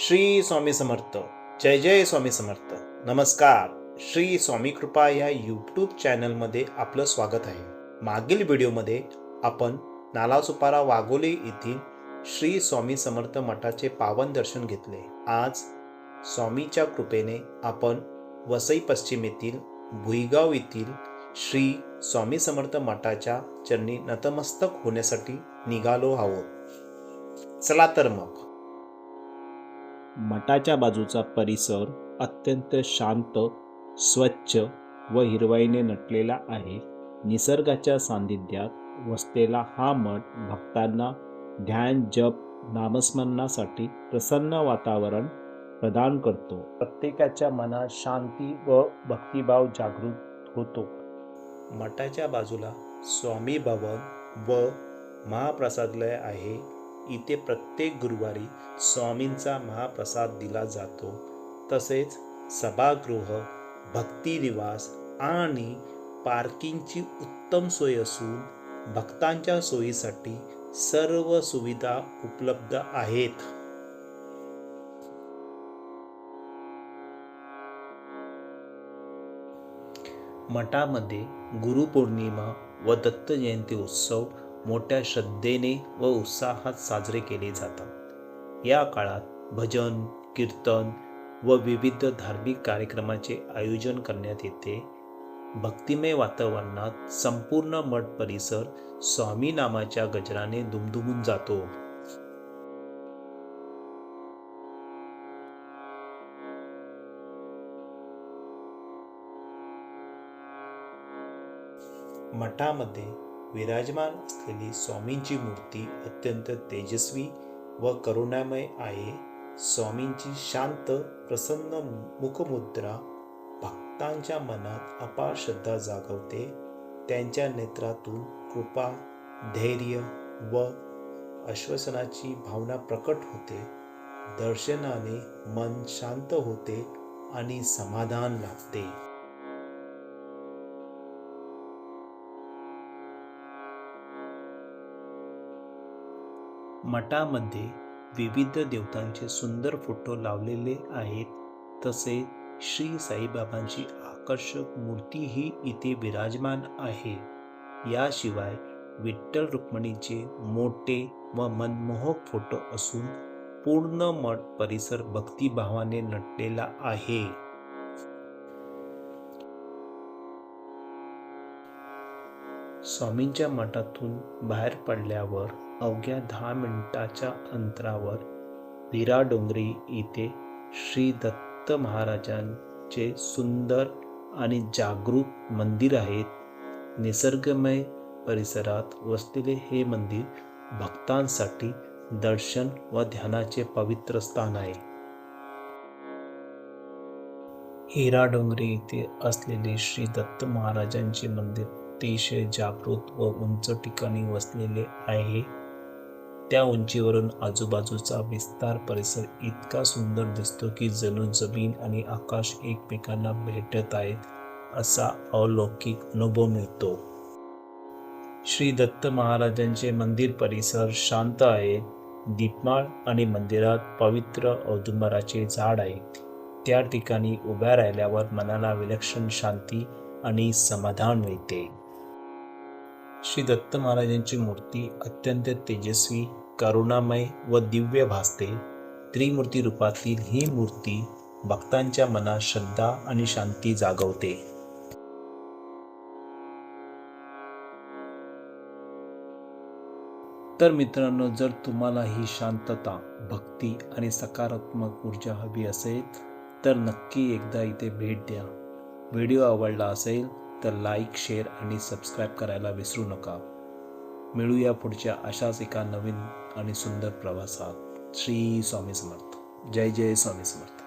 श्री स्वामी समर्थ. जय जय स्वामी समर्थ. नमस्कार. श्री स्वामी कृपा या यूट्यूब चॅनलमध्ये आपलं स्वागत आहे. मागील व्हिडिओमध्ये आपण नालासुपारा वाघोली येथील श्री स्वामी समर्थ मठाचे पावन दर्शन घेतले. आज स्वामीच्या कृपेने आपण वसई पश्चिम येथील भुईगाव येथील श्री स्वामी समर्थ मठाच्या चरणी नतमस्तक होण्यासाठी निघालो आहोत. चला तर मग. मठाच्या बाजूचा परिसर अत्यंत शांत स्वच्छ व हिरवाईने नटलेला आहे. निसर्गाच्या सान्निध्यात वसलेला हा मठ भक्तांना ध्यान जप नामस्मरणासाठी प्रसन्न वातावरण प्रदान करतो. प्रत्येकाच्या मनात शांती व भक्तिभाव जागृत होतो. मठाच्या बाजूला स्वामी भवन व महाप्रसादालय आहे. इथे प्रत्येक गुरुवारी स्वामींचा महाप्रसाद दिला जातो. तसेच सभागृह भक्तिनिवास आणि पार्किंगची उत्तम सोय असून भक्तांच्या सोयीसाठी सर्व सुविधा उपलब्ध आहेत. मठामध्ये गुरुपौर्णिमा व दत्त जयंती उत्सव मोठ्या श्रद्धेने व उत्साहात साजरे केले जातात. या काळात भजन कीर्तन व विविध धार्मिक कार्यक्रमाचे आयोजन करण्यात येते. भक्तिमय वातावरणात संपूर्ण मठ परिसर स्वामी नामाच्या गजराने दुमदुमून जातो. मठामध्ये विराजमान असलेली स्वामींची मूर्ती अत्यंत तेजस्वी व करुणामय आहे. स्वामींची शांत प्रसन्न मुखमुद्रा भक्तांच्या मनात अपार श्रद्धा जागवते. त्यांच्या नेत्रातून कृपा धैर्य व आश्वासनाची भावना प्रकट होते. दर्शनाने मन शांत होते आणि समाधान लाभते. मठामध्ये विविध देवतांचे सुंदर फोटो लावलेले आहेत. तसे श्री साईबाबांची आकर्षक मूर्तीही इथे विराजमान आहे. याशिवाय विठ्ठल रुक्मिणीचे मोठे व मनमोहक फोटो असून पूर्ण मठ परिसर भक्तिभावाने नटलेला आहे. स्वामींच्या मठातून बाहेर पडल्यावर अवघ्या दहा मिनिटाच्या अंतरावर विरा डोंगरी येथे श्री दत्त महाराजांचे सुंदर आणि जागरूक मंदिर आहेत. निसर्गमय परिसरात वसलेले हे मंदिर भक्तांसाठी दर्शन व ध्यानाचे पवित्र स्थान आहे. हिरा डोंगरी येथे असलेले श्री दत्त महाराजांचे मंदिर अतिशय जागृत व उंच ठिकाणी वसलेले आहे. त्या उंचीवरून आजूबाजूचा विस्तार परिसर इतका सुंदर दिसतो की जणू जमीन आणि आकाश एकमेकांना भेटत आहेत असा अलौकिक अनुभव मिळतो. श्री दत्त महाराजांचे मंदिर परिसर शांत आहे. दीपमाळ आणि मंदिरात पवित्र औदुंबराचे झाड आहे. त्या ठिकाणी उभ्या राहिल्यावर मनाला विलक्षण शांती आणि समाधान मिळते. श्री दत्त महाराजांची मूर्ती अत्यंत तेजस्वी करुणामय व दिव्य भासते. त्रिमूर्ती रूपातील ही मूर्ती भक्तांच्या मनात श्रद्धा आणि शांती जागवते. तर मित्रांनो जर तुम्हाला ही शांतता भक्ती आणि सकारात्मक ऊर्जा हवी असेल तर नक्की एकदा इथे भेट द्या. व्हिडिओ आवडला असेल तर लाईक शेअर आणि सबस्क्राईब करायला विसरू नका. मिळूया पुढच्या अशाच एका नवीन आणि सुंदर प्रवासात. श्री स्वामी समर्थ. जय जय स्वामी समर्थ.